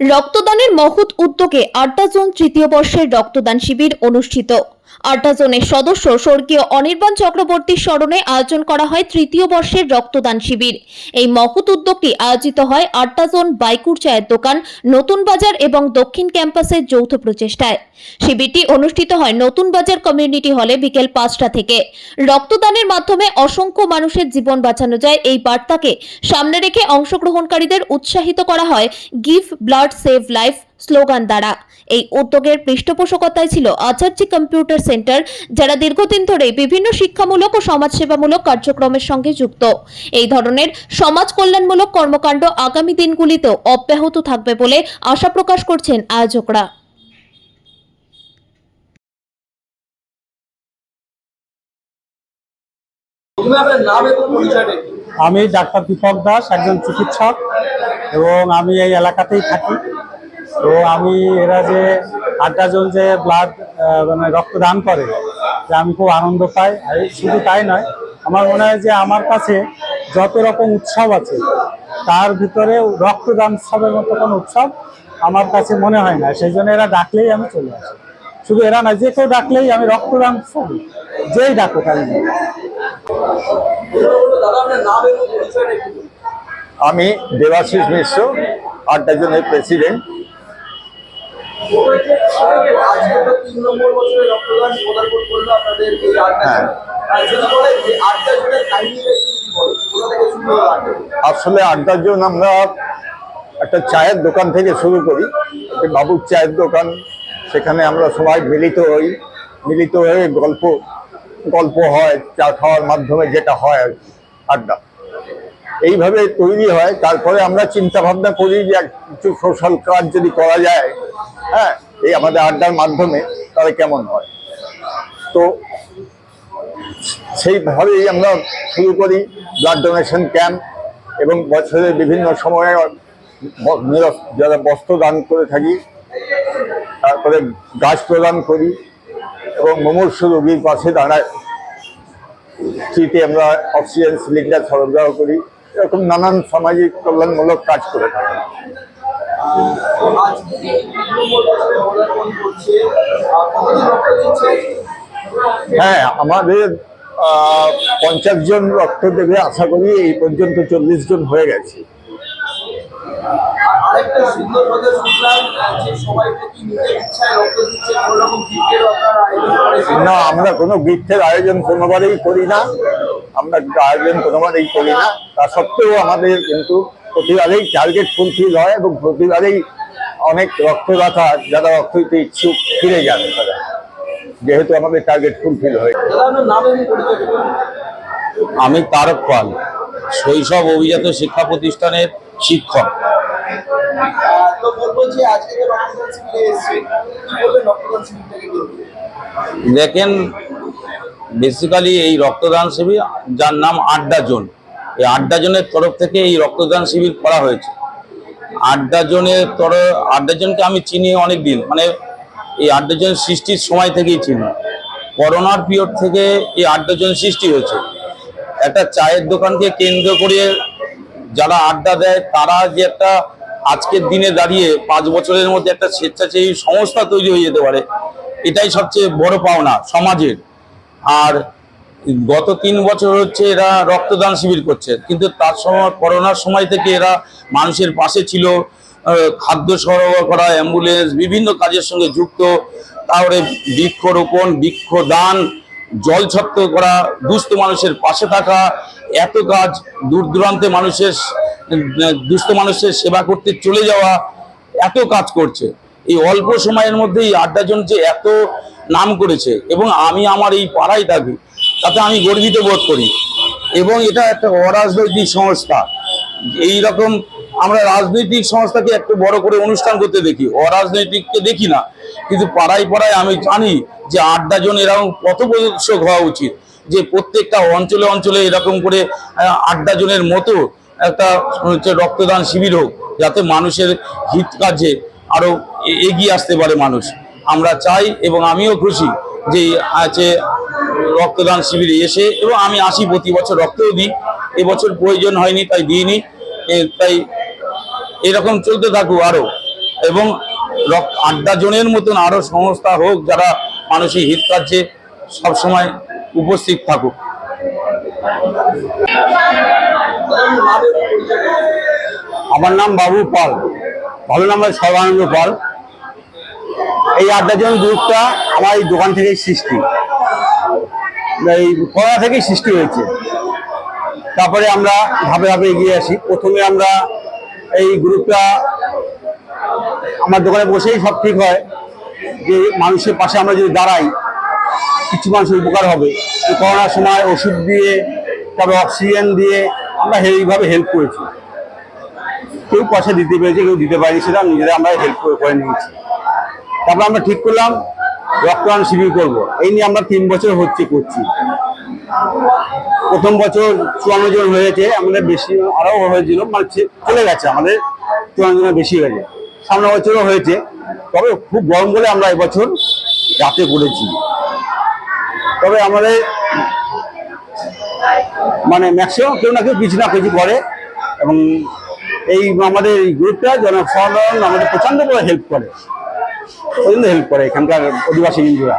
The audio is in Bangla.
রক্তদানের মহৎ উদ্যোগে আড্ডা জোন তৃতীয় বর্ষের রক্তদান শিবির অনুষ্ঠিত। আড্ডা জোনের সদস্য স্বর্গীয় অনির্বাণ চক্রবর্তীর স্মরণে আয়োজন করা হয় তৃতীয় বর্ষের রক্তদান শিবির। এই মহৎ উদ্যোগটি আয়োজিত হয় আড্ডা জোন বাইকুর চায়ের দোকান, নতুন বাজার এবং দক্ষিণ ক্যাম্পাসের যৌথ প্রচেষ্টায়। শিবিরটি অনুষ্ঠিত হয় নতুন বাজার কমিউনিটি হলে বিকেল পাঁচটা থেকে। রক্তদানের মাধ্যমে অসংখ্য মানুষের জীবন বাঁচানো যায় এই বার্তাকে সামনে রেখে অংশগ্রহণকারীদের উৎসাহিত করা হয় give blood, save life slogan দ্বারা। এই উদ্যোগের পৃষ্ঠপোষকতায় ছিল আচার্য কম্পিউটার সেন্টার, যারা দীর্ঘদিন ধরে বিভিন্ন শিক্ষামূলক ও সমাজসেবামূলক কার্যক্রমের সঙ্গে যুক্ত। এই ধরনের সমাজ কল্যাণমূলক কর্মকাণ্ড আগামী দিনগুলিতেও অব্যাহত থাকবে বলে আশা প্রকাশ করছেন আয়োজকরা। আমি ডাক্তার দীপক দাস, একজন চিকিৎসক, এবং আমি এই এলাকাতেই থাকি। তো আমি, এরা যে আড্ডা জন যে ব্লাড মানে রক্তদান করে, যে আমি খুব আনন্দ পাই। শুধু তাই নয়, আমার মনে হয় যে আমার কাছে যত রকম উৎসব আছে, তার ভিতরে রক্তদান উৎসবের মতো কোনো উৎসব আমার কাছে মনে হয় না। সেই জন্য এরা ডাকলেই আমি চলে আসি। শুধু এরা না যে কেউ ডাকলেই আমি রক্তদান উৎসব যেই ডাকুক আমি। আমি দেবাশিস মিশ্র আড্ডা জনের প্রেসিডেন্ট আসলে আড্ডার জন্য আমরা একটা চায়ের দোকান থেকে শুরু করি। একটি বাবুর চায়ের দোকান। সেখানে আমরা সবাই মিলিত হই। মিলিত হয়ে গল্প গল্প হয়, চা খাওয়ার মাধ্যমে যেটা হয় আড্ডা। এইভাবে তৈরি হয়। তারপরে আমরা চিন্তা ভাবনা করি যে কিছু সোশ্যাল কাজ যদি করা যায় হ্যাঁ এই আমাদের আড্ডার মাধ্যমে, তাহলে কেমন হয়? তো সেইভাবেই আমরা শুরু করি ব্লাড ডোনেশন ক্যাম্প এবং বছরের বিভিন্ন সময়ে যারা বস্ত্র দান করে থাকি, তারপরে গাছ প্রদান করি এবং মুমূর্ষু রোগীর পাশে দাঁড়ায় ফ্রিতে আমরা অক্সিজেন সিলিন্ডার সরবরাহ করি। এরকম নানান সামাজিক কল্যাণমূলক কাজ করে থাকি। আজকে যে তিন নম্বর বছরে পদার্পণ করছে? আর কতদিন রক্ত দিচ্ছে? হ্যাঁ আমাদের পঞ্চাশ জন রক্ত দেবে আশা করি এই পর্যন্ত চল্লিশ জন হয়ে গেছে। আরেকটা সুন্দর কথা শুনলাম যে সবাই নাকি নিজের ইচ্ছায় রক্ত দিচ্ছে কোনো রকম গিফটের আপনারা আয়োজন না আমরা কোনো গিফটের আয়োজন কোনোবারেই করি না। আমরা কিন্তু আয়োজন কোনোবারেই করি না। তা সত্ত্বেও আমাদের কিন্তু প্রতিবারেই টার্গেট ফুলফিল হয় এবং প্রতিবারেই অনেক রক্ত রক্তদাতা যারা রক্ত দিতে ইচ্ছুক ফিরে যান তারা। যেহেতু আমাদের টার্গেট ফুলফিল হয়ে। আমি তারক পাল শৈশব অভিজাত শিক্ষা প্রতিষ্ঠানের শিক্ষক। দেখেন বেসিক্যালি এই রক্তদান শিবির, যার নাম আড্ডা জোন। এই আড্ডা জোনের তরফ থেকে এই রক্তদান শিবির করা হয়েছে। আড্ডা জোনের তরফ আড্ডা জোনকে আমি চিনি অনেক দিন মানে এই আড্ডা জোনের সৃষ্টির সময় থেকেই চিনি। করোনার পিরিয়ড থেকে এই আড্ডা জোন সৃষ্টি হয়েছে। একটা চায়ের দোকানকে কেন্দ্র করে যারা আড্ডা দেয়, তারা যে একটা আজকের দিনে দাঁড়িয়ে পাঁচ বছরের মধ্যে একটা স্বেচ্ছাসেবী সংস্থা তৈরি হয়ে যেতে পারে, এটাই সবচেয়ে বড় পাওনা সমাজের। আর গত তিন বছর হচ্ছে এরা রক্তদান শিবির করছে। কিন্তু তার সময়, করোনার সময় থেকে এরা মানুষের পাশে ছিল খাদ্য সরবরাহ করা, অ্যাম্বুলেন্স, বিভিন্ন কাজের সঙ্গে যুক্ত, তারপরে বৃক্ষরোপণ, বৃক্ষদান, জল ছত্র করা, দুস্থ মানুষের পাশে থাকা, এত কাজ দূর দূরান্তে মানুষের দুস্থ মানুষের সেবা করতে চলে যাওয়া, এত কাজ করছে। এই অল্প সময়ের মধ্যেই আড্ডা জন যে এত নাম করেছে এবং আমি আমার এই পাড়ায় থাকি, তাতে আমি গর্বিত বোধ করি। এবং এটা একটা অরাজনৈতিক সংস্থা। এই রকম আমরা রাজনৈতিক সংস্থাকে একটু বড় করে অনুষ্ঠান করতে দেখি। অরাজনৈতিককে দেখি না, কিন্তু পাড়ায় পাড়ায় আমি জানি যে আড্ডা জন এরকম পথপ্রদর্শক হওয়া উচিত। যে প্রত্যেকটা অঞ্চলে অঞ্চলে এরকম করে আড্ডা জনের মতো একটা, হচ্ছে, রক্তদান শিবির হোক, যাতে মানুষের হিত কাজে আরও এগিয়ে আসতে পারে মানুষ। আমরা চাই এবং আমিও খুশি যে আছে রক্তদান শিবিরে এসে এবং আমি আসি প্রতি বছর রক্তও দিই। এবছর প্রয়োজন হয়নি, তাই দিইনি। তাই এরকম চলতে থাকুক আরও। এবং আড্ডা জনের মতন আরও সংস্থা হোক যারা মানুষের হিত কার্যে সবসময় উপস্থিত থাকুক। আমার নাম বাবু পাল। ভালো নাম হয় সর্বানন্দ পাল। এই আড্ডাজন গ্রুপটা আমার এই দোকান থেকেই সৃষ্টি। এই করোনা থেকেই সৃষ্টি হয়েছে। তারপরে আমরা ধাপে ধাপে এগিয়ে আসি। প্রথমে আমরা এই গ্রুপটা আমার দোকানে বসেই সব ঠিক হয় যে মানুষের পাশে আমরা যদি দাঁড়াই, কিছু মানুষের উপকার হবে। করোনার সময় ওষুধ দিয়ে, তারপরে অক্সিজেন দিয়ে আমরা এইভাবে হেল্প করেছি। কেউ পয়সা দিতে পেরেছে, কেউ দিতে পারেনি, সেটা নিজেরা আমরা হেল্প করে নিয়েছি। তারপর আমরা ঠিক করলাম, রক্তদান শিবির করব। এই নিয়ে আমরা তিন বছর হচ্ছে করছি। প্রথম বছর চুয়ান্ন জন হয়েছে, আমাদের বেশি আরও হয়েছিল মানে চলে গেছে আমাদের চুয়ান্ন জনের বেশি হয়েছে। সামনে বছরও হয়েছে, তবে খুব গরম বলে আমরা এবছর রাতে করেছি। তবে আমাদের মানে ম্যাক্সিমাম কেউ না কেউ কিছু না কিছু করে এবং এই আমাদের এই গ্রুপটা জনসাধারণ আমাদের প্রচণ্ড করে হেল্প করে। প্রচণ্ড হেল্প করে এখানকার অধিবাসী হিন্দুরা।